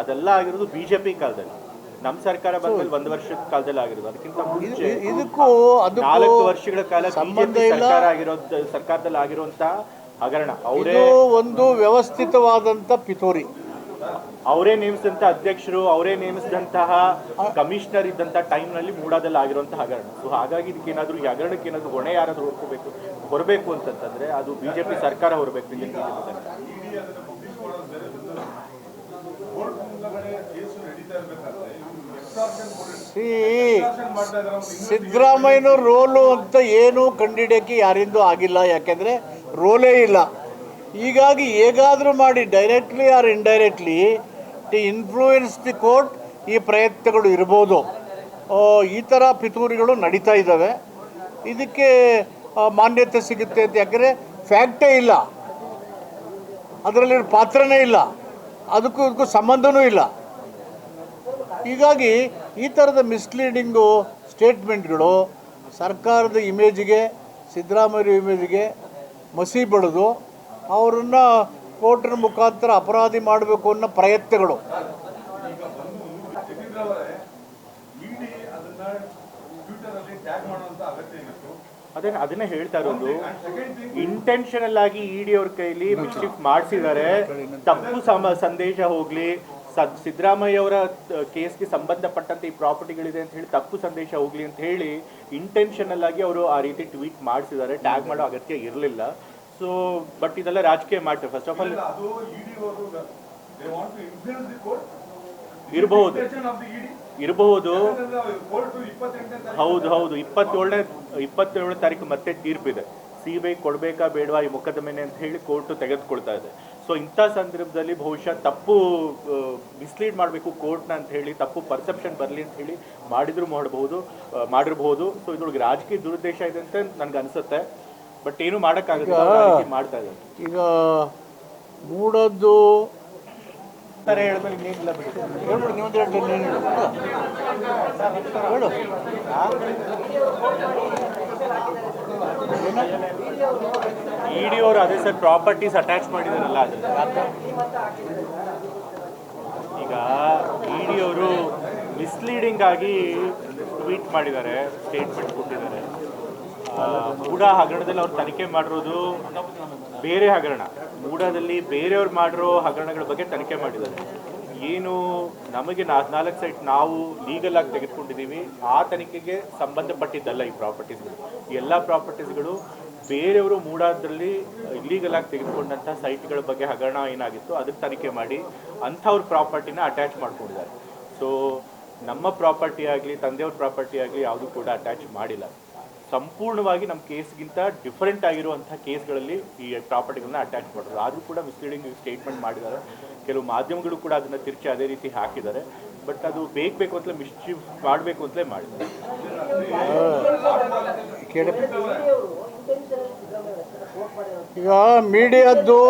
ಅದೆಲ್ಲ ಆಗಿರೋದು ಬಿಜೆಪಿ ಕಾಲದಲ್ಲಿ. ನಮ್ಮ ಸರ್ಕಾರ ಬಂದ್ಮೇಲೆ ಒಂದು ವರ್ಷದ ಕಾಲದಲ್ಲಿ ಆಗಿರೋದು. ಅದಕ್ಕಿಂತ ಮುಂಚೆ ಇದಕ್ಕೂ ನಾಲ್ಕು ವರ್ಷಗಳ ಕಾಲ ಸಂಬಂಧ ಸರ್ಕಾರ ಆಗಿರೋದು ಸರ್ಕಾರದಲ್ಲಿ ಆಗಿರುವಂತ ಹಗರಣ. ಅವರೇ ಒಂದು ವ್ಯವಸ್ಥಿತವಾದಂತ ಪಿತೋರಿ. ಅವರೇ ನೇಮಿಸಿದಂತ ಅಧ್ಯಕ್ಷರು ಅವರೇ ನೇಮಿಸಿದಂತಹ ಕಮಿಷನರ್ ಇದ್ದಂತ ಟೈಮ್ನಲ್ಲಿ ಮೂಡಾದಲ್ಲಿ ಆಗಿರುವಂತಹ ಹಗರಣ. ಸೊ ಹಾಗಾಗಿ ಇದಕ್ಕೆ ಏನಾದ್ರು ಈ ಹಗರಣಕ್ಕೆ ಏನಾದ್ರು ಹೊಣೆ ಯಾರಾದ್ರೂ ಹೊರಕೋಬೇಕು ಹೊರಬೇಕು ಅಂತಂತಂದ್ರೆ ಅದು ಬಿಜೆಪಿ ಸರ್ಕಾರ ಹೊರಬೇಕು ಬಿಜೆಪಿ ಸರ್ಕಾರ. ಸಿದ್ದರಾಮಯ್ಯನ ರೋಲು ಅಂತ ಏನು ಕಂಡಿಡಿಯೋಕ್ಕೆ ಯಾರಿಂದೂ ಆಗಿಲ್ಲ. ಯಾಕೆಂದರೆ ರೋಲೇ ಇಲ್ಲ. ಹೀಗಾಗಿ ಹೇಗಾದರೂ ಮಾಡಿ directly or indirectly to influence the court ಈ ಪ್ರಯತ್ನಗಳು ಇರ್ಬೋದು. ಈ ಥರ ಪಿತೂರಿಗಳು ನಡೀತಾ ಇದ್ದಾವೆ. ಇದಕ್ಕೆ ಮಾನ್ಯತೆ ಸಿಗುತ್ತೆ ಅಂತ ಯಾಕಂದರೆ ಫ್ಯಾಕ್ಟೇ ಇಲ್ಲ. ಅದರಲ್ಲಿ ಪಾತ್ರನೇ ಇಲ್ಲ. ಅದಕ್ಕೂ ಇದಕ್ಕೂ ಸಂಬಂಧವೂ ಇಲ್ಲ. ಹೀಗಾಗಿ ಈ ಥರದ ಮಿಸ್ಲೀಡಿಂಗು ಸ್ಟೇಟ್ಮೆಂಟ್ಗಳು ಸರ್ಕಾರದ ಇಮೇಜಿಗೆ ಸಿದ್ದರಾಮಯ್ಯ ಇಮೇಜಿಗೆ ಮಸಿ ಬಡಿದು ಅವರನ್ನು ಕೋರ್ಟಿನ ಮುಖಾಂತರ ಅಪರಾಧಿ ಮಾಡಬೇಕು ಅನ್ನೋ ಪ್ರಯತ್ನಗಳು. ಅದೇ ಅದನ್ನೇ ಹೇಳ್ತಾ ಇರೋದು. ಇಂಟೆನ್ಷನಲ್ ಆಗಿ ಇಡಿ ಅವ್ರ ಕೈಲಿ ಮಿಸ್ಟೇಕ್ ಮಾಡಿಸಿದ್ದಾರೆ ತಪ್ಪು ಸಮ, ಸಂದೇಶ ಹೋಗ್ಲಿ. ಸಿದ್ದರಾಮಯ್ಯ ಅವರ ಕೇಸ್ಗೆ ಸಂಬಂಧಪಟ್ಟಂತ ಈ ಪ್ರಾಪರ್ಟಿಗಳಿದೆ ಅಂತ ಹೇಳಿ ತಪ್ಪು ಸಂದೇಶ ಹೋಗ್ಲಿ ಅಂತ ಹೇಳಿ ಇಂಟೆನ್ಷನಲ್ ಆಗಿ ಅವರು ಆ ರೀತಿ ಟ್ವೀಟ್ ಮಾಡಿಸಿದ್ದಾರೆ ಟ್ಯಾಗ್ ಮಾಡೋ ಅಗತ್ಯ ಇರಲಿಲ್ಲ. ಸೊ ಬಟ್ ಇದೆಲ್ಲ ರಾಜಕೀಯ ಮಾಡ್ತಾರೆ ಫಸ್ಟ್ ಆಫ್ ಆಲ್ ಇರಬಹುದು ED ಇರಬಹುದು ತಾರೀಕು ಹೌದು ಹೌದು. ಇಪ್ಪತ್ತೇಳನೇ ಇಪ್ಪತ್ತೇಳನೇ ತಾರೀಕು ಮತ್ತೆ ತೀರ್ಪಿದೆ. ಸಿ ಬಿ ಐ ಕೊಡಬೇಕಾ ಬೇಡವಾ ಈ ಮೊಕದ್ದಮೆನೆ ಅಂತ ಹೇಳಿ ಕೋರ್ಟ್ ತೆಗೆದುಕೊಳ್ತಾ ಇದೆ. ಸೊ ಇಂಥ ಸಂದರ್ಭದಲ್ಲಿ ಬಹುಶಃ ತಪ್ಪು ಮಿಸ್ಲೀಡ್ ಮಾಡಬೇಕು ಕೋರ್ಟ್ನ ಅಂತ ಹೇಳಿ ತಪ್ಪು ಪರ್ಸೆಪ್ಷನ್ ಬರಲಿ ಅಂತ ಹೇಳಿ ಮಾಡಿದ್ರು ಮಾಡಬಹುದು ಮಾಡಿರಬಹುದು ಸೊ ಇದ್ರೊಳಗೆ ರಾಜಕೀಯ ದುರುದ್ದೇಶ ಇದೆ ಅಂತ ನನ್ಗೆ ಅನಿಸುತ್ತೆ. ಬಟ್ ಏನು ಮಾಡೋಕ್ಕಾಗುತ್ತೆ ಮಾಡ್ತಾ ಇದ್ದಾರೆ. ಈಗ ಮೂಡದ್ದು ಹೇಳಿದ್ಮೇಲೆ ಬಿಡಿ. ನೀನು ಹೇಳು. ಇಡಿ ಅವರು ಅದೇ ಸರ್ ಪ್ರಾಪರ್ಟೀಸ್ ಅಟ್ಯಾಚ್ ಮಾಡಿದಾರಲ್ಲ ಈಗ ಇಡಿ ಅವರು ಮಿಸ್ಲೀಡಿಂಗ್ ಆಗಿ ಟ್ವೀಟ್ ಮಾಡಿದ್ದಾರೆ ಸ್ಟೇಟ್ಮೆಂಟ್ ಕೊಟ್ಟಿದ್ದಾರೆ. ಕೂಡ ಹಗರಣದಲ್ಲಿ ಅವ್ರು ತನಿಖೆ ಮಾಡಿರೋದು ಬೇರೆ ಹಗರಣ. ಮೂಡದಲ್ಲಿ ಬೇರೆಯವ್ರು ಮಾಡಿರೋ ಹಗರಣಗಳ ಬಗ್ಗೆ ತನಿಖೆ ಮಾಡಿದ್ದಾರೆ. ಏನು ನಮಗೆ ನಾಲ್ಕು ಸೈಟ್ ನಾವು ಲೀಗಲ್ ಆಗಿ ತೆಗೆದುಕೊಂಡಿದ್ದೀವಿ. ಆ ತನಿಖೆಗೆ ಸಂಬಂಧಪಟ್ಟಿದ್ದಲ್ಲ ಈ ಪ್ರಾಪರ್ಟೀಸ್ಗಳು ಎಲ್ಲ ಪ್ರಾಪರ್ಟೀಸ್ಗಳು ಬೇರೆಯವರು ಮೂಡಾದಲ್ಲಿ ಇಲ್ಲೀಗಲ್ ಆಗಿ ತೆಗೆದುಕೊಂಡಂಥ ಸೈಟ್ಗಳ ಬಗ್ಗೆ ಹಗರಣ ಏನಾಗಿತ್ತು ಅದಕ್ಕೆ ತನಿಖೆ ಮಾಡಿ ಅಂಥವ್ರ ಪ್ರಾಪರ್ಟಿನ ಅಟ್ಯಾಚ್ ಮಾಡ್ಕೊಂಡಿದ್ದಾರೆ. ಸೊ ನಮ್ಮ ಪ್ರಾಪರ್ಟಿ ಆಗಲಿ, ತಂದೆಯವ್ರ ಪ್ರಾಪರ್ಟಿ ಆಗಲಿ ಯಾವುದೂ ಕೂಡ ಅಟ್ಯಾಚ್ ಮಾಡಿಲ್ಲ. ಸಂಪೂರ್ಣವಾಗಿ ನಮ್ಮ ಕೇಸ್ಗಿಂತ ಡಿಫರೆಂಟ್ ಆಗಿರುವಂಥ ಕೇಸ್ಗಳಲ್ಲಿ ಈ ಪ್ರಾಪರ್ಟಿಗಳನ್ನ ಅಟ್ಯಾಚ್ ಮಾಡಿದ್ರು ಆದರೂ ಕೂಡ ಮಿಸ್ಲೀಡಿಂಗ್ ಸ್ಟೇಟ್ಮೆಂಟ್ ಮಾಡಿದ್ದಾರೆ. ಕೆಲವು ಮಾಧ್ಯಮಗಳು ಕೂಡ ಅದನ್ನು ತಿರುಚಿ ಅದೇ ರೀತಿ ಹಾಕಿದ್ದಾರೆ. ಬಟ್ ಅದು ಬೇಕು ಬೇಕು ಅಂತಲೇ ಮಿಸ್ಚೀಫ್ ಮಾಡಬೇಕು ಅಂತಲೇ ಮಾಡಿದ್ದಾರೆ. ಈಗ ಮೀಡಿಯಾದ್ದು